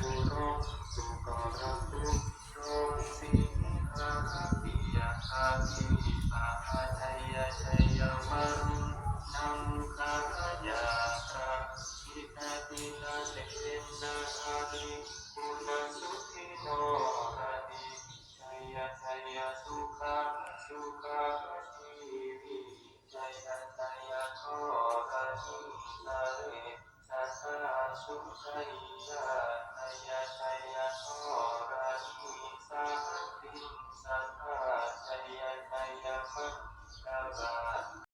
Thank you. ใช่呀ใช่呀ใช่呀สวรรค์สักทิศสักท่าใช่呀ใช่呀ผู้ชนะ